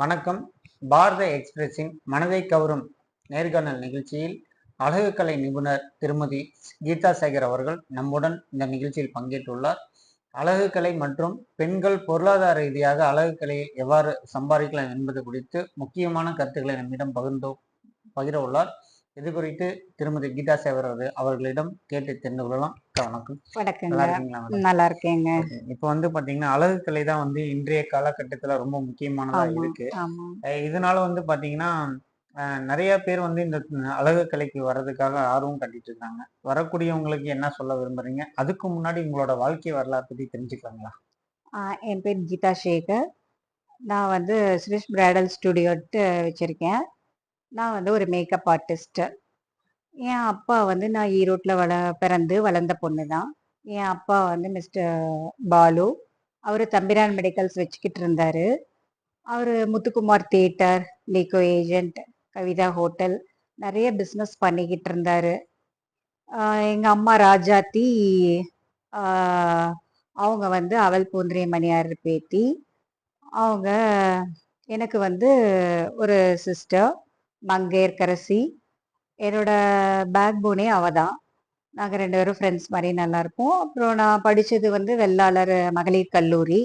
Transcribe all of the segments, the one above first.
வணக்கம். பாரத எக்ஸ்பிரஸின் மனதை கவரும் நேர்காணல் நிகழ்ச்சியில் அழகுக்கலை நிபுணர் திருமதி கீதா சேகர் அவர்கள் நம்முடன் இந்த நிகழ்ச்சியில் பங்கேற்றுள்ளார். அழகுக்கலை மற்றும் பெண்கள் பொருளாதார ரீதியாக அழகுக்கலையை எவ்வாறு சம்பாதிக்கலாம் என்பது குறித்து முக்கியமான கருத்துக்களை நம்மிடம் பகிர்ந்தோ பகிர உள்ளார். இது குறித்து திருமதி கீதா அவர்கள் அவர்களிடம் கேட்டு தெரிந்து கொள்ளலாம். வணக்கம். நல்லா இருக்கேங்க. இப்போ வந்து பாத்தீங்கன்னா அழகுக்கலை தான் வந்து இன்றைய காலகட்டத்துல ரொம்ப முக்கியமானதா இருக்கு. இதனால வந்து பாத்தீங்கன்னா நிறைய பேர் வந்து இந்த அழகு கலைக்கு வர்றதுக்காக ஆர்வம் காட்டிட்டு இருக்காங்க. வரக்கூடியவங்களுக்கு என்ன சொல்ல விரும்புறீங்க? அதுக்கு முன்னாடி உங்களோட வாழ்க்கை வரலாறு பத்தி தெரிஞ்சுக்கலாங்களா? என் பேர் கீதா சேகர். நான் வந்து சுரேஷ் பிரைடல் ஸ்டுடியோட்டு வச்சுருக்கேன். நான் வந்து ஒரு மேக்கப் ஆர்டிஸ்ட்டு என் அப்பா வந்து நான் ஈரோட்டில் வள பிறந்து வளர்ந்த பொண்ணு தான் என் அப்பா வந்து மிஸ்டர் பாலு. அவர் தம்பிரான் மெடிக்கல்ஸ் வச்சுக்கிட்டு இருந்தார். அவர் முத்துக்குமார் தியேட்டர் லீகோ ஏஜென்ட் கவிதா ஹோட்டல் நிறைய பிஸ்னஸ் பண்ணிக்கிட்டு இருந்தார். எங்கள் அம்மா ராஜாத்தி அவங்க வந்து அவல் பூந்திரிய மணியார் பேத்தி. அவங்க எனக்கு வந்து ஒரு சிஸ்டர் மங்கையர்கரசி. என்னோட பேக் போனே அவ தான். நாங்கள் ரெண்டு பேரும் ஃப்ரெண்ட்ஸ் மாதிரி நல்லாயிருப்போம் அப்புறம் நான் படித்தது வந்து வெள்ளாளர் மகளிர் கல்லூரி.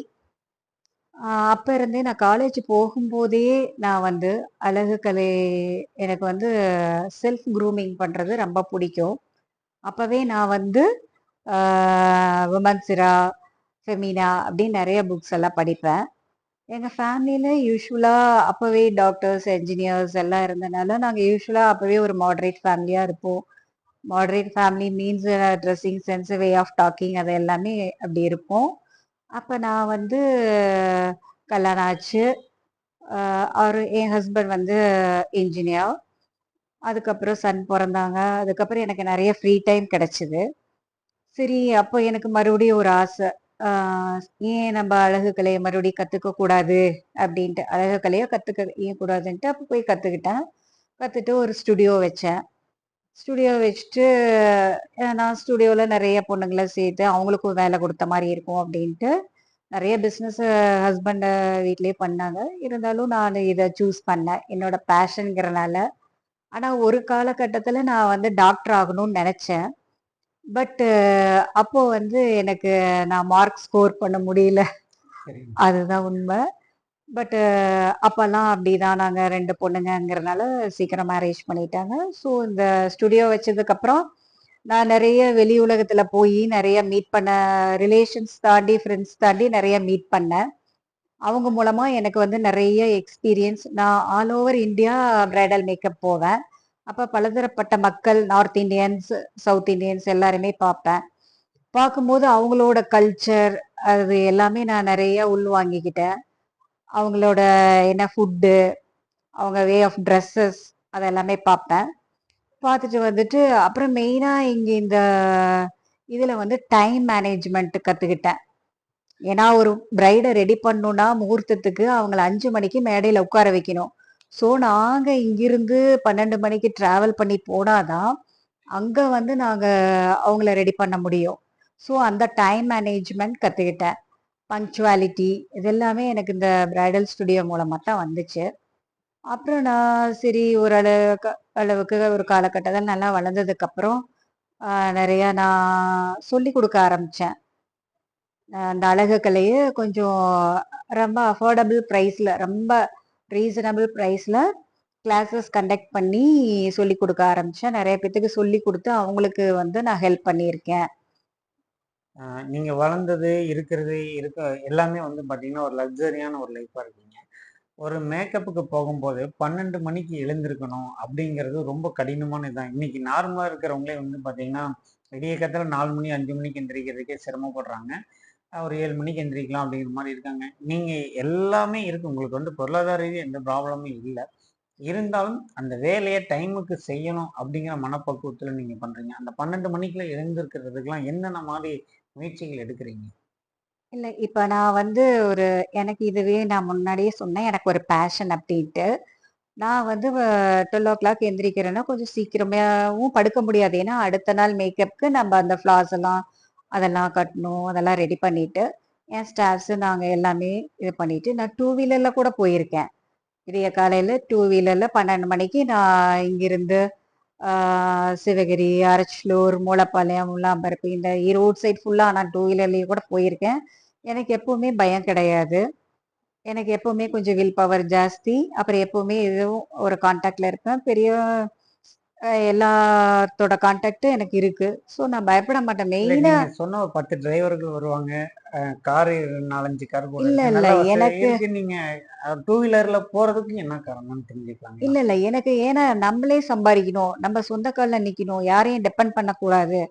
அப்போ இருந்தே நான் காலேஜ் போகும்போதே நான் வந்து அழகு கலை எனக்கு வந்து செல்ஃப் க்ரூமிங் பண்ணுறது ரொம்ப பிடிக்கும். அப்போவே நான் வந்து உமன்சிரா ஃபெமினா அப்படின்னு நிறைய புக்ஸ் எல்லாம் படிப்பேன். எங்கள் ஃபேமிலியில் யூஸ்வலாக அப்போவே டாக்டர்ஸ் என்ஜினியர்ஸ் எல்லாம் இருந்தனால நாங்கள் யூஸ்வலாக அப்போவே ஒரு மாடரேட் ஃபேமிலியாக இருப்போம். Moderate family means dressing sense way of talking அது எல்லாமே அப்படி இருப்போம். அப்போ நான் வந்து கல்யாணம் ஆச்சு. அவர் என் ஹஸ்பண்ட் வந்து இன்ஜினியர் அதுக்கப்புறம் சன் பிறந்தாங்க. அதுக்கப்புறம் எனக்கு நிறைய ஃப்ரீ டைம் கிடச்சிது. சரி அப்போ எனக்கு மறுபடியும் ஒரு ஆசை. ஏன் நம்ம அழகு கலையை மறுபடியும் கற்றுக்க கூடாது அப்படின்ட்டு அழகு கலையை கற்றுக்க ஏன் கூடாதுன்ட்டு அப்போ போய் கற்றுக்கிட்டேன் கற்றுட்டு ஒரு ஸ்டுடியோ வச்சேன். ஸ்டுடியோ வச்சுட்டு நான் ஸ்டுடியோவில் நிறைய பொண்ணுங்களை சேர்த்து அவங்களுக்கும் வேலை கொடுத்த மாதிரி இருக்கும் அப்படின்ட்டு நிறைய பிஸ்னஸ் ஹஸ்பண்ட் வீட்லேயே பண்ணாங்க. இருந்தாலும் நான் இதை சூஸ் பண்ணேன் என்னோட பேஷனுங்கிறனால ஆனால் ஒரு காலகட்டத்தில் நான் வந்து டாக்டர் ஆகணும்னு நினச்சேன். பட் அப்போ வந்து எனக்கு நான் மார்க் ஸ்கோர் பண்ண முடியல. அதுதான் உண்மை. பட் அப்போல்லாம் அப்படிதான் நாங்கள் ரெண்டு பொண்ணுங்கங்கிறனால சீக்கிரம் மேரேஜ் பண்ணிட்டாங்க. ஸோ இந்த ஸ்டுடியோ வச்சதுக்கப்புறம் நான் நிறைய வெளி உலகத்துல போய் நிறைய மீட் பண்ண ரிலேஷன்ஸ் தாண்டி ஃப்ரெண்ட்ஸ் தாண்டி நிறைய மீட் பண்ணேன். அவங்க மூலமா எனக்கு வந்து நிறைய எக்ஸ்பீரியன்ஸ் நான் all over India bridal makeup போவேன். அப்போ பலதரப்பட்ட மக்கள் நார்த் இந்தியன்ஸ் சவுத் இந்தியன்ஸ் எல்லாருமே பார்ப்பேன். பார்க்கும்போது அவங்களோட கல்ச்சர் அது எல்லாமே நான் நிறைய உள்வாங்கிக்கிட்டேன் அவங்களோட என்ன ஃபுட்டு அவங்க வே ஆஃப் ட்ரெஸ்ஸஸ் அதெல்லாமே பார்ப்பேன். பார்த்துட்டு வந்துட்டு அப்புறம் மெயினாக இங்கே இந்த இதில் வந்து டைம் மேனேஜ்மெண்ட் கற்றுக்கிட்டேன் ஏன்னா ஒரு பிரைடை ரெடி பண்ணணுன்னா முகூர்த்தத்துக்கு அவங்கள அஞ்சு மணிக்கு மேடையில் உட்கார வைக்கணும். ஸோ நாங்கள் இங்கிருந்து பன்னெண்டு மணிக்கு ட்ராவல் பண்ணி போனாதான் அங்கே வந்து நாங்கள் அவங்கள ரெடி பண்ண முடியும். ஸோ அந்த டைம் மேனேஜ்மெண்ட் கற்றுக்கிட்டேன் பங்க்சுவாலிட்டி இதெல்லாமே எனக்கு இந்த பிரைடல் ஸ்டுடியோ மூலமாக தான் வந்துச்சு. அப்புறம் நான் சரி ஒரு அளவுக்கு அளவுக்கு ஒரு காலகட்டத்தில் நல்லா வளர்ந்ததுக்கப்புறம் நிறையா நான் சொல்லி கொடுக்க ஆரம்பித்தேன் அந்த அழகு கலையை கொஞ்சம் ரொம்ப அஃபோர்டபுள் ப்ரைஸில் ரொம்ப ரீசனபிள் ப்ரைஸில் கிளாஸஸ் கண்டக்ட் பண்ணி சொல்லி கொடுக்க ஆரம்பித்தேன் நிறைய பேத்துக்கு சொல்லி கொடுத்து அவங்களுக்கு வந்து நான் ஹெல்ப் பண்ணியிருக்கேன். நீங்கள் வளர்ந்தது இருக்கிறது இருக்க எல்லாமே வந்து பார்த்தீங்கன்னா ஒரு லக்ஸரியான ஒரு லைஃப்பாக இருக்கீங்க. ஒரு மேக்கப்புக்கு போகும்போது பன்னெண்டு மணிக்கு எழுந்திருக்கணும் அப்படிங்கிறது ரொம்ப கடினமான இதுதான் இன்னைக்கு நார்மலாக இருக்கிறவங்களே வந்து பார்த்தீங்கன்னா விடிய காலத்தில் நாலு மணி அஞ்சு மணிக்கு எந்திரிக்கிறதுக்கே சிரமப்படுறாங்க. ஒரு ஏழு மணிக்கு எந்திரிக்கலாம் அப்படிங்கிற மாதிரி இருக்காங்க. நீங்கள் எல்லாமே இருக்கு. உங்களுக்கு வந்து பொருளாதார ரீதியாக எந்த ப்ராப்ளமும் இல்லை. இருந்தாலும் அந்த வேலையை டைமுக்கு செய்யணும் அப்படிங்கிற மனப்பக்குவத்தில் நீங்கள் பண்ணுறீங்க அந்த பன்னெண்டு மணிக்குள்ள எழுந்திருக்கிறதுக்கெல்லாம் என்னென்ன மாதிரி முயற்சிகள் எடுக்கிறீங்க? இல்லை இப்போ நான் வந்து ஒரு எனக்கு இதுவே நான் முன்னாடியே சொன்னேன். எனக்கு ஒரு பேஷன் அப்படின்ட்டு. நான் வந்து டுவெல் ஓ கிளாக் எந்திரிக்கிறேன்னா கொஞ்சம் சீக்கிரமாகவும் படுக்க முடியாது. ஏன்னா அடுத்த நாள் மேக்கப்புக்கு நம்ம அந்த ஃப்ளார்ஸ் எல்லாம் அதெல்லாம் கட்டணும் அதெல்லாம் ரெடி பண்ணிட்டு என் ஸ்டாஃப்ஸு நாங்கள் எல்லாமே இது பண்ணிட்டு நான் டூ வீலரில் கூட போயிருக்கேன் விடிய காலையில் டூ வீலரில் பன்னெண்டு மணிக்கு நான் இங்கிருந்து சிவகிரி, அரச்சலூர், மூலப்பாளையம், முலாம்பரப்பு இந்த ரோட் சைட் ஃபுல்லாக நான் டூ வீலர்லேயும் கூட போயிருக்கேன். எனக்கு எப்பவுமே பயம் கிடையாது. எனக்கு எப்பவுமே கொஞ்சம் வில் பவர் ஜாஸ்தி. அப்புறம் எப்பவுமே எதுவும் ஒரு கான்டாக்டில் இருப்பேன். பெரிய எல்லாத்தோட கான்டாக்டும் எனக்கு இருக்கு. ஸோ நான் பயப்பட மாட்டேன். மெயினா சொன்ன ஒரு 10 டிரைவர்கள் வருவாங்க. காரு 4, 5 கார் இல்ல. இல்ல. எனக்கு. நீங்க டூ வீலர்ல போறதுக்கு என்ன காரணம்னு தெரிஞ்சுக்கலாங்களா? இல்ல, இல்ல. எனக்கு ஏன்னா நம்மளே சம்பாரிக்கணும். நம்ம சொந்த கால்ல நிக்கணும். யாரையும் டிபெண்ட் பண்ணக்கூடாது.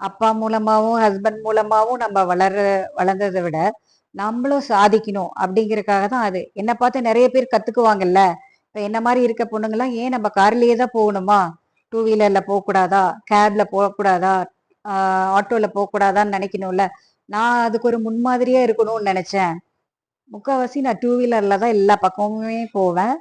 அப்பா மூலமாவும், ஹஸ்பண்ட் மூலமாவும் நம்ம வளர வளர்ந்தத விட, நம்மளும் சாதிக்கணும் அப்படிங்கிறதுக்காக தான் அது. என்ன பார்த்து நெறைய பேர் கத்துக்குவாங்கல்ல. இப்ப என்ன மாரி இருக்க பொண்ணுங்கலாம் ஏன் நம்ம கார்லயே தான் போகணுமா? டூ வீலர்ல போகக்கூடாதா கேப்ல போகக்கூடாதா? ஆ ஆட்டோல நினைக்கணும்ல நான் அதுக்கு ஒரு முன்மாதிரியா இருக்கணும்னு நினச்சேன் முக்கால்வாசி நான் டூ வீலர்ல தான் எல்லா பக்கமுமே போவேன்.